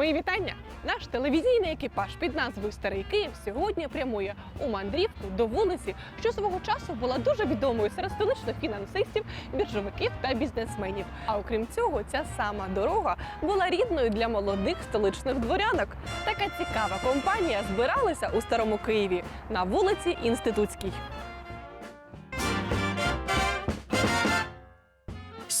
Мої вітання! Наш телевізійний екіпаж під назвою Старий Київ сьогодні прямує у мандрівку до вулиці, що свого часу була дуже відомою серед столичних фінансистів, біржовиків та бізнесменів. А окрім цього, ця сама дорога була рідною для молодих столичних дворянок. Така цікава компанія збиралася у старому Києві на вулиці Інститутській.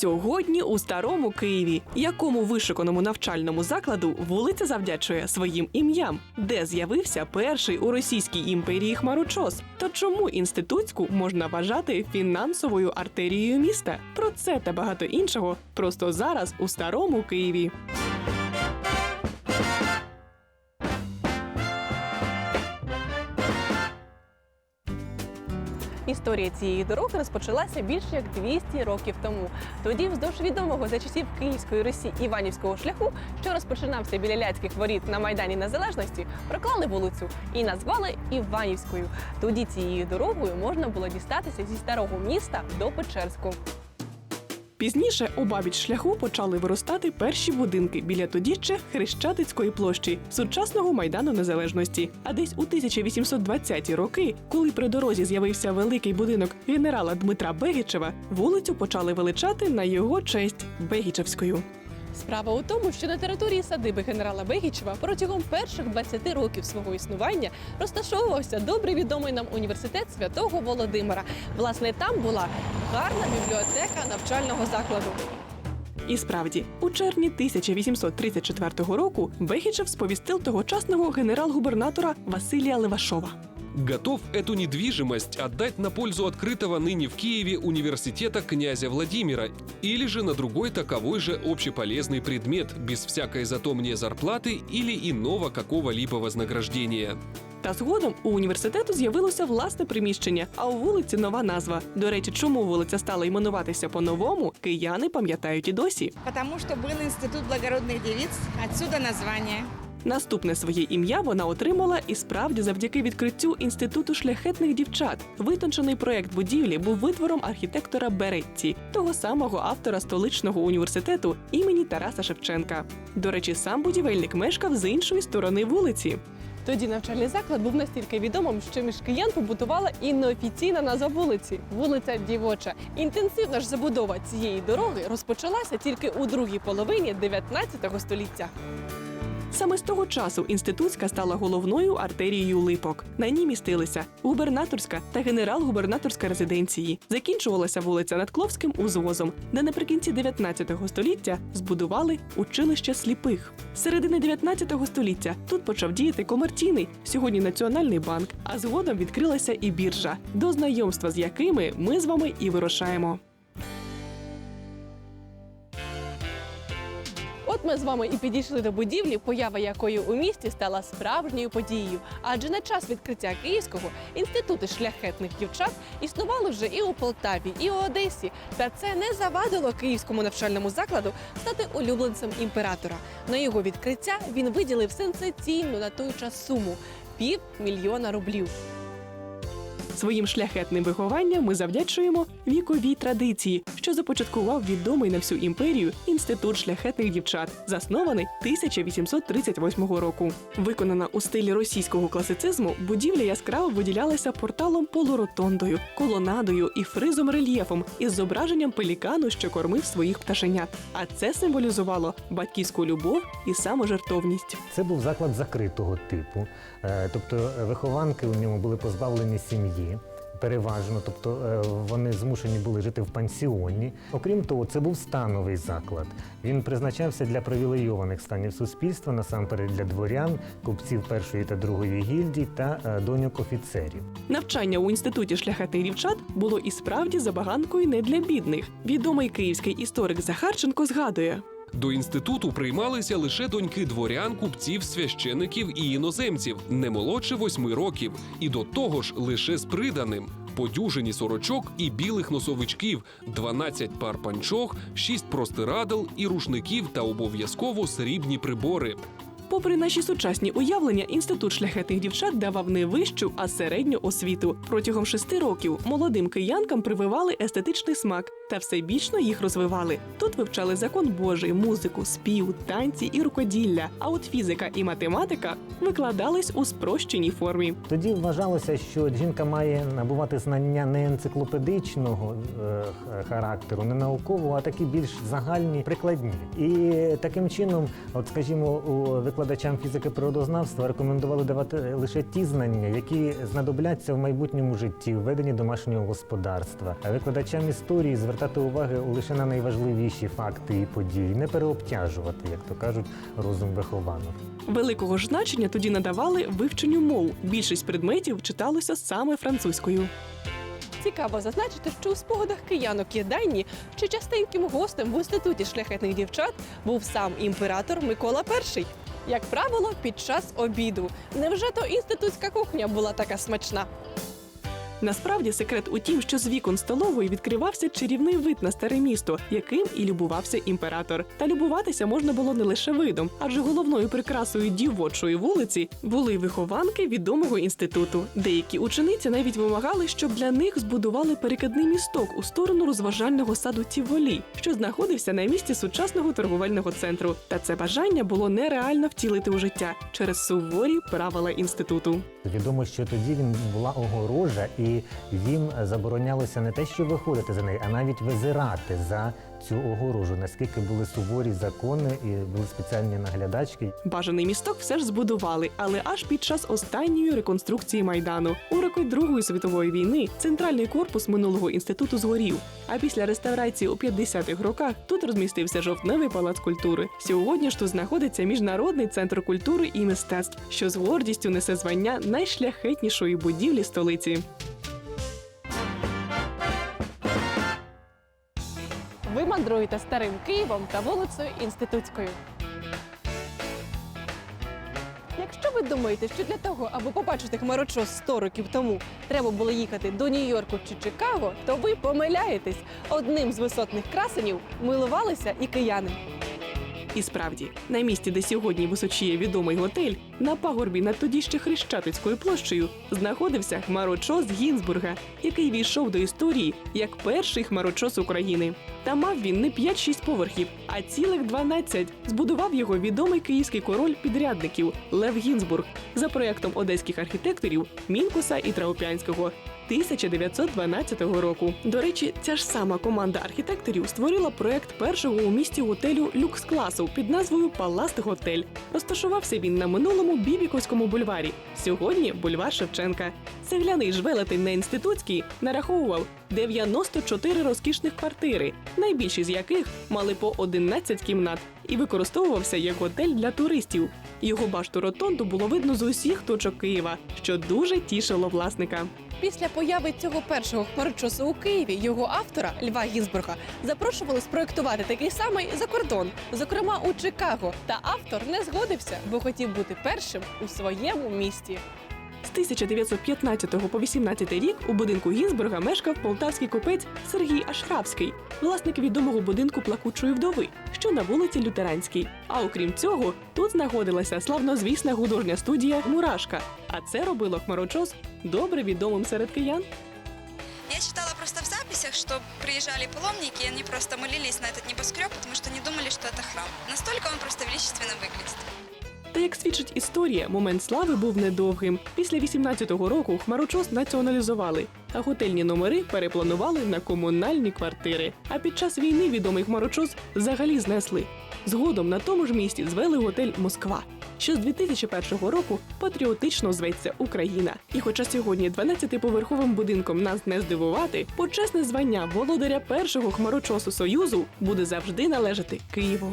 Сьогодні у старому Києві, якому вишиканому навчальному закладу вулиця завдячує своїм ім'ям, де з'явився перший у Російській імперії хмарочос. То чому інститутську можна вважати фінансовою артерією міста? Про це та багато іншого просто зараз у старому Києві. Історія цієї дороги розпочалася більше як 200 років тому. Тоді, вздовж відомого за часів Київської Русі Іванівського шляху, що розпочинався біля Ляцьких воріт на майдані Незалежності, проклали вулицю і назвали Іванівською. Тоді цією дорогою можна було дістатися зі старого міста до Печерську. Пізніше обабіч шляху почали виростати перші будинки біля тоді ще Хрещатицької площі, сучасного майдану незалежності. А десь у 1820-ті роки, коли при дорозі з'явився великий будинок генерала Дмитра Бегічева, вулицю почали величати на його честь Бегічевською. Справа у тому, що на території садиби генерала Бегічева протягом перших 20 років свого існування розташовувався добре відомий нам університет святого Володимира. Власне, там була гарна бібліотека навчального закладу. І справді, у червні 1834 року Бегічев сповістив тогочасного генерал-губернатора Василія Левашова. готов эту недвижимость отдать на пользу открытого ныне в Киеве университета князя Владимира или же на другой таковой же общеполезный предмет без всякой зато мне зарплаты или иного какого-либо вознаграждения. Та згодом у університету з'явилося власне приміщення, а у вулиці нова назва. До речі, чому вулиця стала іменуватися по-новому, кияни пам'ятають і досі. Потому что был институт благородных девиц, отсюда название. Наступне своє ім'я вона отримала і справді завдяки відкриттю інституту шляхетних дівчат. Витончений проект будівлі був витвором архітектора Беретті, того самого автора столичного університету імені Тараса Шевченка. До речі, сам будівельник мешкав з іншої сторони вулиці. Тоді навчальний заклад був настільки відомим, що між киян побутувала і неофіційна назва вулиці вулиця Дівоча. Інтенсивна ж забудова цієї дороги розпочалася тільки у другій половині 19 століття. Саме з того часу інститутська стала головною артерією липок. На ній містилися губернаторська та генерал-губернаторська резиденції. Закінчувалася вулиця над Кловським узвозом, де наприкінці 19 століття збудували училище сліпих. З середини 19 століття тут почав діяти комерційний сьогодні Національний банк, а згодом відкрилася і біржа, до знайомства з якими ми з вами і вирушаємо. От ми з вами і підійшли до будівлі, поява якої у місті стала справжньою подією. Адже на час відкриття Київського інститути шляхетних дівчат існували вже і у Полтаві, і у Одесі. Та це не завадило київському навчальному закладу стати улюбленцем імператора. На його відкриття він виділив сенсаційну на той час суму пів мільйона рублів. Своїм шляхетним вихованням ми завдячуємо віковій традиції, що започаткував відомий на всю імперію інститут шляхетних дівчат, заснований 1838 року. Виконана у стилі російського класицизму, будівля яскраво виділялася порталом полуротондою, колонадою і фризом рельєфом із зображенням пелікану, що кормив своїх пташенят. А це символізувало батьківську любов і саможертовність. Це був заклад закритого типу, тобто е, вихованки у ньому були позбавлені сім'ї. Переважно, тобто е, вони змушені були жити в пансіоні. Окрім того, це був становий заклад. Він призначався для привілейованих станів суспільства, насамперед для дворян, купців першої та другої гільдій та е, доньок офіцерів. Навчання у інституті шляхетних дівчат було і справді забаганкою не для бідних. Відомий київський історик Захарченко згадує. До інституту приймалися лише доньки дворян, купців, священиків і іноземців, не молодше восьми років, і до того ж лише з приданим. Подюжені сорочок і білих носовичків, 12 пар панчох, 6 простирадл і рушників та обов'язково срібні прибори. Попри наші сучасні уявлення, інститут шляхетних дівчат давав не вищу, а середню освіту. Протягом шести років молодим киянкам прививали естетичний смак та всебічно їх розвивали. Тут вивчали закон Божий, музику, спів, танці і рукоділля. А от фізика і математика викладались у спрощеній формі. Тоді вважалося, що жінка має набувати знання не енциклопедичного е, характеру, не наукового, а такі більш загальні, прикладні. І таким чином, от скажімо, у викладачам фізики природознавства рекомендували давати лише ті знання, які знадобляться в майбутньому житті, в веденні домашнього господарства. А викладачам історії звертати уваги лише на найважливіші факти і події, не переобтяжувати, як то кажуть, розум вихованок. Великого ж значення тоді надавали вивченню мов. Більшість предметів читалося саме французькою. Цікаво зазначити, що у спогадах киянок є дані, що частеньким гостем в інституті шляхетних дівчат був сам імператор Микола І. Як правило, під час обіду. Невже то інститутська кухня була така смачна? Насправді секрет у тім, що з вікон столової відкривався чарівний вид на старе місто, яким і любувався імператор. Та любуватися можна було не лише видом, адже головною прикрасою дівочої вулиці були вихованки відомого інституту. Деякі учениці навіть вимагали, щоб для них збудували перекидний місток у сторону розважального саду Тіволі, що знаходився на місці сучасного торговельного центру. Та це бажання було нереально втілити у життя через суворі правила інституту. Відомо, що тоді він була огорожа, і їм заборонялося не те, що виходити за неї, а навіть визирати за цю огорожу. Наскільки були суворі закони і були спеціальні наглядачки. Бажаний місток все ж збудували, але аж під час останньої реконструкції майдану. У роки Другої світової війни центральний корпус минулого інституту згорів. А після реставрації у 50-х роках тут розмістився жовтневий палац культури. Сьогодні ж тут знаходиться міжнародний центр культури і мистецтв, що з гордістю несе звання найшляхетнішої будівлі столиці. Ви мандруєте старим Києвом та вулицею Інститутською. Якщо ви думаєте, що для того, аби побачити хмарочос 100 років тому, треба було їхати до Нью-Йорку чи Чикаго, то ви помиляєтесь. Одним з висотних красенів милувалися і кияни. І справді, на місці, де сьогодні височіє відомий готель, на пагорбі над тоді ще Хрещатицькою площею знаходився хмарочос Гінзбурга, який війшов до історії як перший хмарочос України. Та мав він не 5-6 поверхів, а цілих 12. Збудував його відомий київський король підрядників Лев Гінзбург за проектом одеських архітекторів Мінкуса і Траупянського. 1912 року. До речі, ця ж сама команда архітекторів створила проект першого у місті готелю люкс класу під назвою Паласт Готель. Розташувався він на минулому Бібіковському бульварі. Сьогодні бульвар Шевченка. Цегляний ж велетень на інститутській нараховував 94 розкішних квартири, найбільші з яких мали по 11 кімнат, і використовувався як готель для туристів. Його башту ротонду було видно з усіх точок Києва, що дуже тішило власника. Після появи цього першого хмарочосу у Києві його автора Льва Гінзбурга запрошували спроектувати такий самий за кордон, зокрема у Чикаго. Та автор не згодився, бо хотів бути першим у своєму місті. З 1915 по 18 рік у будинку Гінзбурга мешкав полтавський купець Сергій Ашрабський, власник відомого будинку плакучої вдови, що на вулиці Лютеранській. А окрім цього, тут знаходилася славнозвісна художня студія Мурашка. А це робило хмарочос добре відомим серед киян. Я читала просто в записях, что приезжали паломники, и они просто молились на этот небоскреб, потому что не думали, что это храм. Настолько он просто величественно выглядит. Та як свідчить історія, момент слави був недовгим. Після 18-го року хмарочос націоналізували, а готельні номери перепланували на комунальні квартири. А під час війни відомий хмарочос взагалі знесли. Згодом на тому ж місці звели готель Москва. Що з 2001 року патріотично зветься Україна. І хоча сьогодні 12-поверховим будинком нас не здивувати, почесне звання володаря першого хмарочосу Союзу буде завжди належати Києву.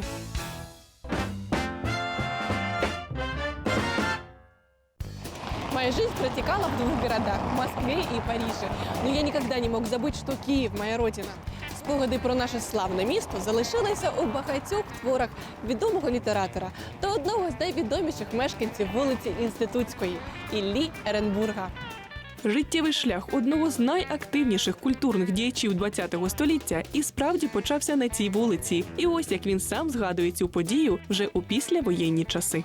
Моя жизнь протекала в двух городах – Москве и Париже. Но я никогда не мог забыть, что Київ – моя родина. Спогади про наше славне місто залишилися у багатьох творах відомого літератора та одного з найвідоміших мешканців вулиці Інститутської Іллі Еренбурга. Життєвий шлях одного з найактивніших культурних діячів ХХ століття і справді почався на цій вулиці. І ось як він сам згадує цю подію вже у післявоєнні часи.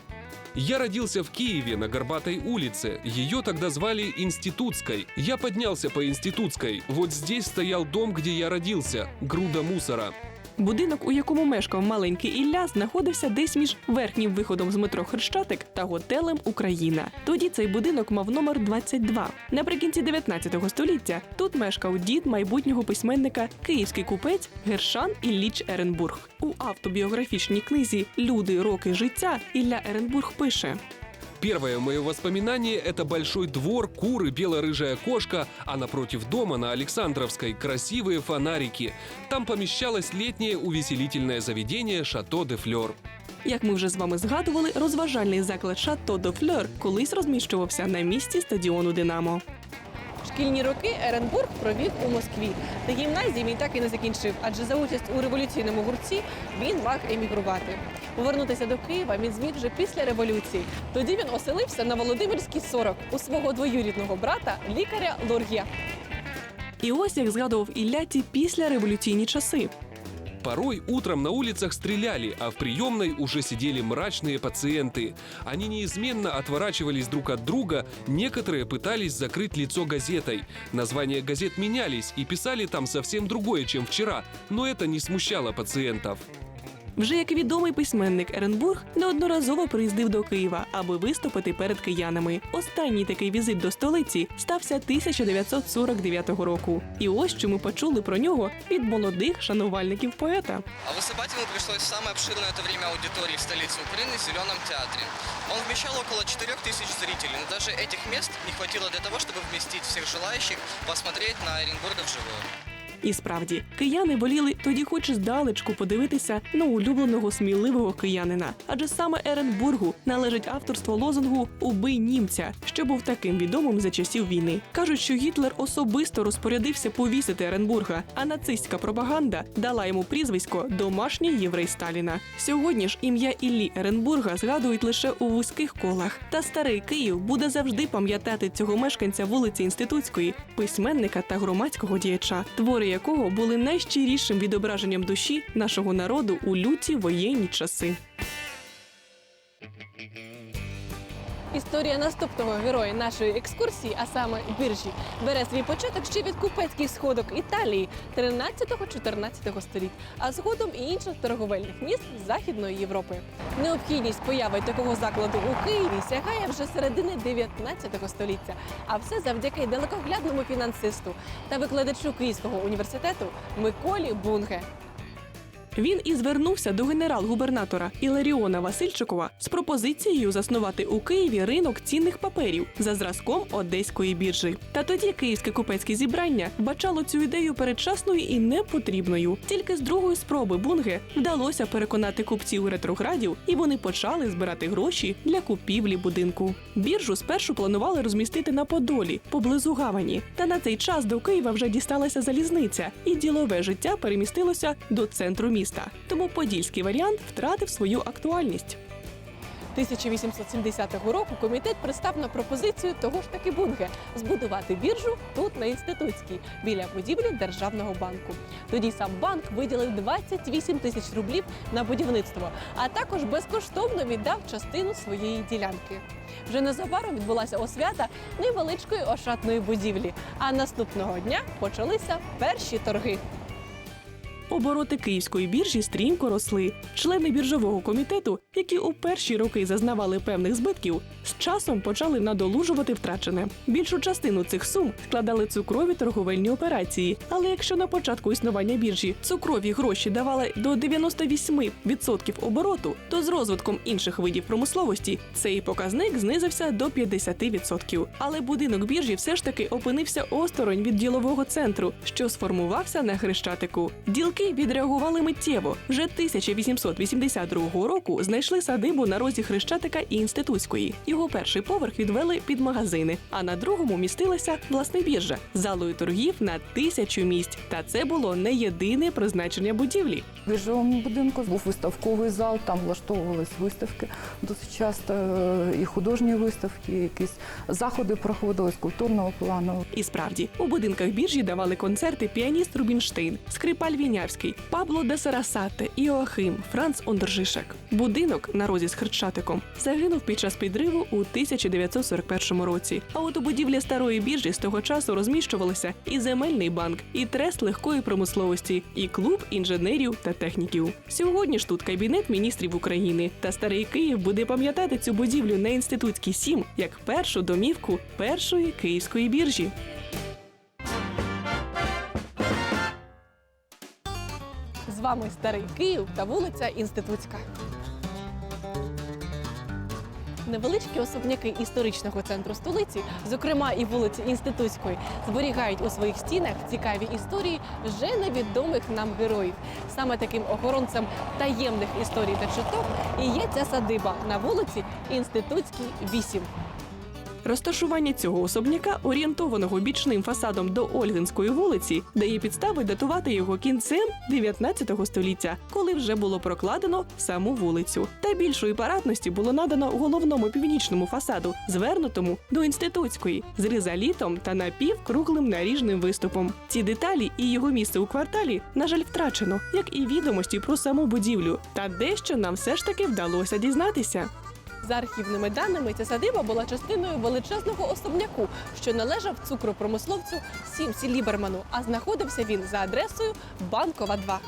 Я родился в Киеве на Горбатой улице. Ее тогда звали Институтской. Я поднялся по Институтской. Вот здесь стоял дом, где я родился. Груда мусора. Будинок, у якому мешкав маленький Ілля, знаходився десь між верхнім виходом з метро Хрещатик та готелем Україна. Тоді цей будинок мав номер 22. Наприкінці 19 століття тут мешкав дід майбутнього письменника Київський купець Гершан Ілліч Еренбург. У автобіографічній книзі Люди, роки, життя Ілля Еренбург пише. Первое мое воспоминание – это большой двор, куры, бело-рыжая кошка, а напротив дома на Александровской красивые фонарики. Там помещалось летнее увеселительное заведение «Шато де Флёр». Як ми вже з вами згадували, розважальний заклад Шато до Флер колись розміщувався на місці стадіону Динамо. Шкільні роки Еренбург провів у Москві. Та гімназії він так і не закінчив, адже за участь у революційному гурці він мав емігрувати. Повернутися до Києва він зміг вже після революції. Тоді він оселився на Володимирській 40 у свого двоюрідного брата, лікаря Лор'є. І ось як згадував Ілля після революційні часи. Порой утром на улицах стреляли, а в приемной уже сидели мрачные пациенты. Они неизменно отворачивались друг от друга, некоторые пытались закрыть лицо газетой. Названия газет менялись и писали там совсем другое, чем вчера, но это не смущало пациентов. Вже як відомий письменник Еренбург неодноразово приїздив до Києва, аби виступити перед киянами. Останній такий візит до столиці стався 1949 року. І ось що ми почули про нього від молодих шанувальників поета. А выступать ему пришлось в самой обширной в это время аудитории в столице Украины – Зеленом театре. Он вмещал около 4 тысяч зрителей, но даже этих мест не хватило для того, чтобы вместить всех желающих посмотреть на Оренбурга вживую. І справді, кияни воліли тоді, хоч здалечку подивитися на улюбленого сміливого киянина. Адже саме Еренбургу належить авторство лозунгу Убий німця, що був таким відомим за часів війни. Кажуть, що Гітлер особисто розпорядився повісити Еренбурга, а нацистська пропаганда дала йому прізвисько Домашній єврей Сталіна. Сьогодні ж ім'я Іллі Еренбурга згадують лише у вузьких колах. Та старий Київ буде завжди пам'ятати цього мешканця вулиці Інститутської, письменника та громадського діяча, твори якого були найщирішим відображенням душі нашого народу у люті воєнні часи. Історія наступного героя нашої екскурсії, а саме біржі, бере свій початок ще від купецьких сходок Італії 13-14 століть, а згодом і інших торговельних міст Західної Європи. Необхідність появи такого закладу у Києві сягає вже середини 19 століття, а все завдяки далекоглядному фінансисту та викладачу Київського університету Миколі Бунге. Він і звернувся до генерал-губернатора Іларіона Васильчикова з пропозицією заснувати у Києві ринок цінних паперів за зразком одеської біржі. Та тоді київське купецьке зібрання бачало цю ідею передчасною і непотрібною. Тільки з другої спроби Бунге вдалося переконати купців ретроградів, і вони почали збирати гроші для купівлі будинку. Біржу спершу планували розмістити на Подолі, поблизу гавані. Та на цей час до Києва вже дісталася залізниця, і ділове життя перемістилося до центру міста. Тому подільський варіант втратив свою актуальність. 1870 року комітет пристав на пропозицію того ж таки Бунге збудувати біржу тут на інститутській біля будівлі державного банку. Тоді сам банк виділив 28 тисяч рублів на будівництво, а також безкоштовно віддав частину своєї ділянки. Вже незабаром відбулася освята невеличкої ошатної будівлі. А наступного дня почалися перші торги. Обороти київської біржі стрімко росли. Члени біржового комітету, які у перші роки зазнавали певних збитків, з часом почали надолужувати втрачене. Більшу частину цих сум складали цукрові торговельні операції. Але якщо на початку існування біржі цукрові гроші давали до 98% обороту, то з розвитком інших видів промисловості цей показник знизився до 50%. Але будинок біржі все ж таки опинився осторонь від ділового центру, що сформувався на хрещатику. Ділки відреагували миттєво. Вже 1882 року знайшли садибу на розі хрещатика і інститутської. Його перший поверх відвели під магазини, а на другому містилася власне біржа з залою торгів на тисячу місць. Та це було не єдине призначення будівлі. В біржовому будинку був виставковий зал, там влаштовувались виставки досить часто е, і художні виставки, якісь заходи проходили з культурного плану. І справді у будинках біржі давали концерти піаніст Рубінштейн, скрипаль Віняр, Вишнявський, Пабло де Сарасате, Іоахим, Франц Ондержишек. Будинок на розі з Хрещатиком загинув під час підриву у 1941 році. А от у будівлі старої біржі з того часу розміщувалися і земельний банк, і трест легкої промисловості, і клуб інженерів та техніків. Сьогодні ж тут кабінет міністрів України. Та старий Київ буде пам'ятати цю будівлю на інститутській 7 як першу домівку першої київської біржі. Вами старий Київ та вулиця Інститутська. Невеличкі особняки історичного центру столиці, зокрема і вулиці Інститутської, зберігають у своїх стінах цікаві історії вже невідомих нам героїв. Саме таким охоронцем таємних історій та чуток і є ця садиба на вулиці Інститутській 8. Розташування цього особняка, орієнтованого бічним фасадом до Ольгинської вулиці, дає підстави датувати його кінцем 19 століття, коли вже було прокладено саму вулицю. Та більшої парадності було надано головному північному фасаду, звернутому до інститутської, з ризалітом та напівкруглим наріжним виступом. Ці деталі і його місце у кварталі, на жаль, втрачено, як і відомості про саму будівлю. Та дещо нам все ж таки вдалося дізнатися. За архівними даними, ця садиба була частиною величезного особняку, що належав цукропромисловцю Сімсі Ліберману, а знаходився він за адресою Банкова 2.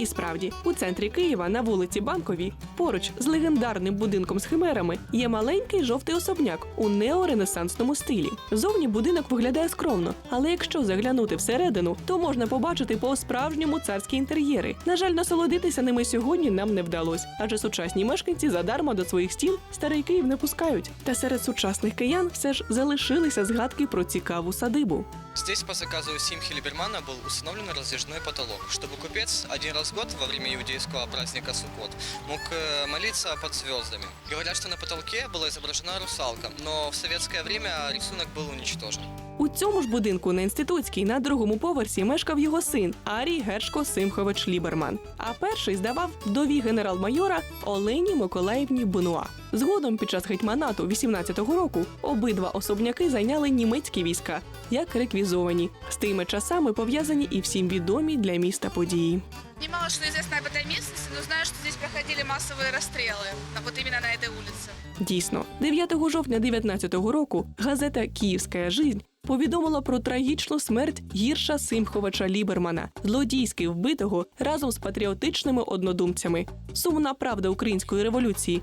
І справді, у центрі Києва на вулиці Банковій, поруч з легендарним будинком з химерами, є маленький жовтий особняк у неоренесансному стилі. Зовні будинок виглядає скромно, але якщо заглянути всередину, то можна побачити по-справжньому царські інтер'єри. На жаль, насолодитися ними сьогодні нам не вдалось, адже сучасні мешканці задарма до своїх стін старий Київ не пускають. Та серед сучасних киян все ж залишилися згадки про цікаву садибу. Здесь по заказу Симхи Либермана был установлен раздвижной потолок, чтобы купец один раз в год во время иудейского праздника Суккот мог э, молиться под звездами. Говорят, что на потолке была изображена русалка, но в советское время рисунок был уничтожен. У цьому ж будинку на інститутській на другому поверсі мешкав його син Арій Гершко Симхович Ліберман. А перший здавав вдові генерал-майора Олені Миколаївні Бенуа. Згодом під час гетьманату 18-го року обидва особняки зайняли німецькі війська як реквізовані. З тими часами пов'язані і всім відомі для міста події. Немало что известно об этой местности, но знаю, что здесь проходили массовые расстрелы, на- вот именно на этой улице. Дійсно, 9 жовтня 19-го року газета Київська жизнь повідомила про трагічну смерть гірша Симховича Лібермана, злодійськи вбитого разом з патріотичними однодумцями. Сумна правда української революції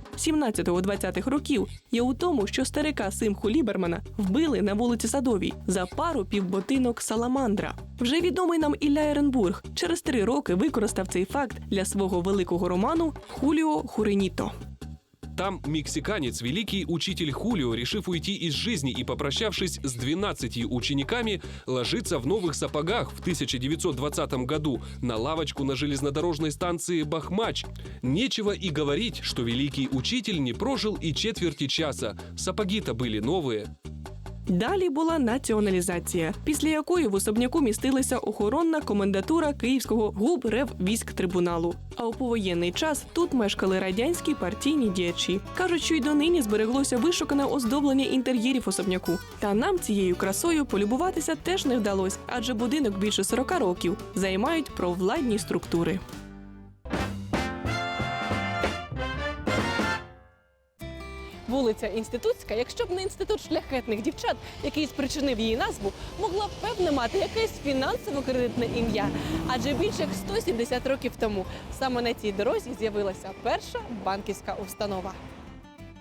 17-20-х років є у тому, що старика Симху Лібермана вбили на вулиці Садовій за пару півботинок саламандра. Вже відомий нам Ілля Еренбург через три роки використав цей факт для свого великого роману Хуліо Хуреніто. Там мексиканец, великий учитель Хулио, решив уйти из жизни и попрощавшись с 12 учениками, ложится в новых сапогах в 1920 году на лавочку на железнодорожной станции Бахмач. Нечего и говорить, что великий учитель не прожил и четверти часа. Сапоги-то были новые. Далі була націоналізація, після якої в особняку містилася охоронна комендатура Київського губреввійськтрибуналу. А у повоєнний час тут мешкали радянські партійні діячі. Кажуть, що й донині збереглося вишукане оздоблення інтер'єрів особняку. Та нам цією красою полюбуватися теж не вдалось, адже будинок більше 40 років займають провладні структури. Вулиця Інститутська, якщо б не інститут шляхетних дівчат, який спричинив її назву, могла б певне мати якесь фінансово-кредитне ім'я. Адже більше як 170 років тому саме на цій дорозі з'явилася перша банківська установа.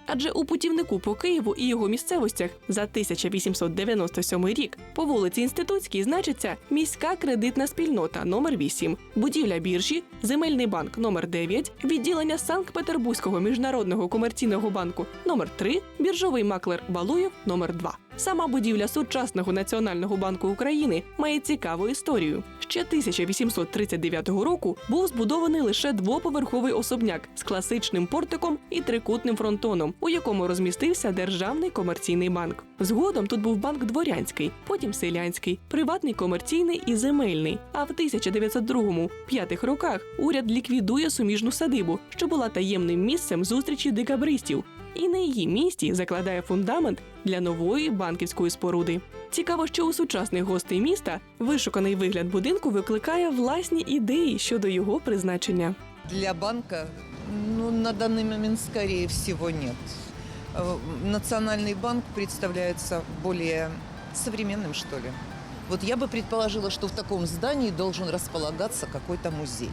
Адже у путівнику по Києву і його місцевостях за 1897 рік по вулиці Інститутській значиться міська кредитна спільнота номер 8 будівля біржі, земельний банк номер 9 відділення Санкт-Петербурзького міжнародного комерційного банку номер 3 біржовий маклер Балуєв номер 2 Сама будівля сучасного національного банку України має цікаву історію. Ще 1839 року був збудований лише двоповерховий особняк з класичним портиком і трикутним фронтоном, у якому розмістився державний комерційний банк. Згодом тут був банк дворянський, потім селянський, приватний комерційний і земельний. А в 1902-5 роках уряд ліквідує суміжну садибу, що була таємним місцем зустрічі декабристів і на її місці закладає фундамент для нової банківської споруди. Цікаво, що у сучасних гостей міста вишуканий вигляд будинку викликає власні ідеї щодо його призначення. Для банка, ну, на данный момент, скорее всего, нет. Э, Национальный банк представляется более современным, что ли. Вот я бы предположила, что в таком здании должен располагаться какой-то музей.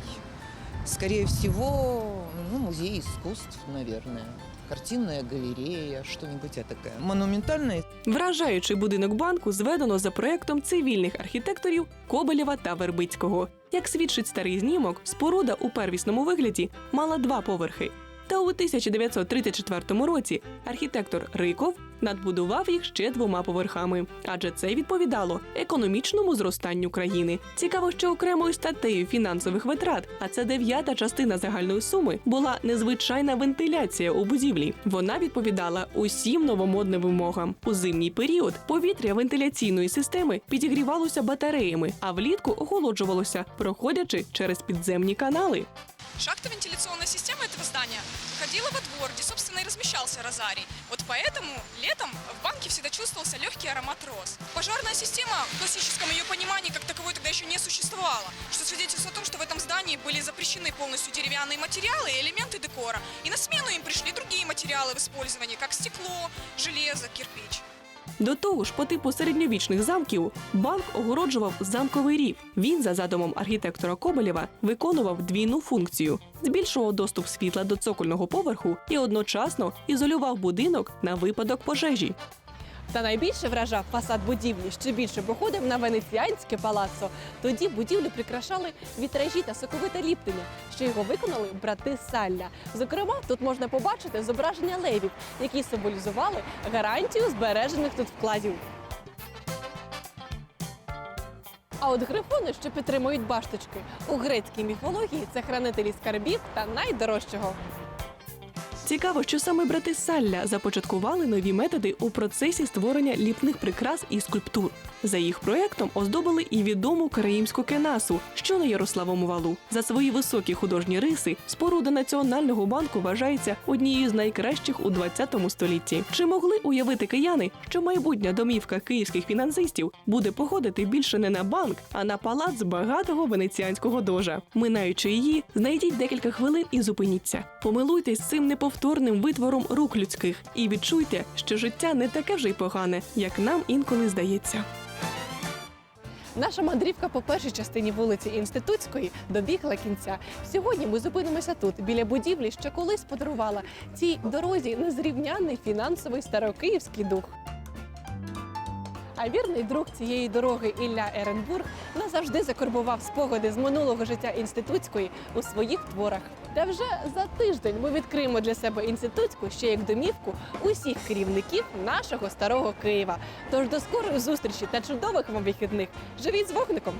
Скорее всего, ну, музей искусств, наверное. Картинная галерея, что-нибудь такое. Монументальное Вражаючий будинок банку зведено за проектом цивільних архітекторів Кобелєва та Вербицького. Як свідчить старий знімок, споруда у первісному вигляді мала два поверхи. Та у 1934 році архітектор Риков надбудував їх ще двома поверхами, адже це відповідало економічному зростанню країни. Цікаво, що окремою статтею фінансових витрат, а це дев'ята частина загальної суми, була незвичайна вентиляція у будівлі. Вона відповідала усім новомодним вимогам. У зимній період повітря вентиляційної системи підігрівалося батареями, а влітку охолоджувалося, проходячи через підземні канали. Шахтовентиляционная система этого здания выходила во двор, где, собственно, и размещался розарий. Вот поэтому летом в банке всегда чувствовался легкий аромат роз. Пожарная система в классическом ее понимании как таковой тогда еще не существовала, что свидетельствует о том, что в этом здании были запрещены полностью деревянные материалы и элементы декора. И на смену им пришли другие материалы в использовании, как стекло, железо, кирпич. До того ж, по типу середньовічних замків банк огороджував замковий рів. Він, за задумом архітектора Кобелєва, виконував двійну функцію: збільшував доступ світла до цокольного поверху і одночасно ізолював будинок на випадок пожежі. Та найбільше вражав фасад будівлі, що більше походив на венеціанське палаццо. Тоді будівлю прикрашали вітражі та соковите ліплення, що його виконали брати Салля. Зокрема, тут можна побачити зображення левів, які символізували гарантію збережених тут вкладів. А от грифони, що підтримують башточки, у грецькій міфології це хранителі скарбів та найдорожчого. Цікаво, що саме брати Салля започаткували нові методи у процесі створення ліпних прикрас і скульптур. За їх проектом оздобили і відому караїмську кенасу, що на Ярославому валу. За свої високі художні риси споруда Національного банку вважається однією з найкращих у 20 столітті. Чи могли уявити кияни, що майбутня домівка київських фінансистів буде походити більше не на банк, а на палац багатого венеціанського дожа? Минаючи її, знайдіть декілька хвилин і зупиніться. Помилуйтесь цим неповторним витвором рук людських і відчуйте, що життя не таке вже й погане, як нам інколи здається. Наша мандрівка по першій частині вулиці Інститутської добігла кінця. Сьогодні ми зупинимося тут, біля будівлі, що колись подарувала цій дорозі незрівнянний фінансовий старокиївський дух. А вірний друг цієї дороги Ілля Еренбург назавжди закарбував спогади з минулого життя інститутської у своїх творах. Та вже за тиждень ми відкриємо для себе інститутську ще як домівку усіх керівників нашого старого Києва. Тож до скорої зустрічі та чудових вам вихідних. Живіть з вогником!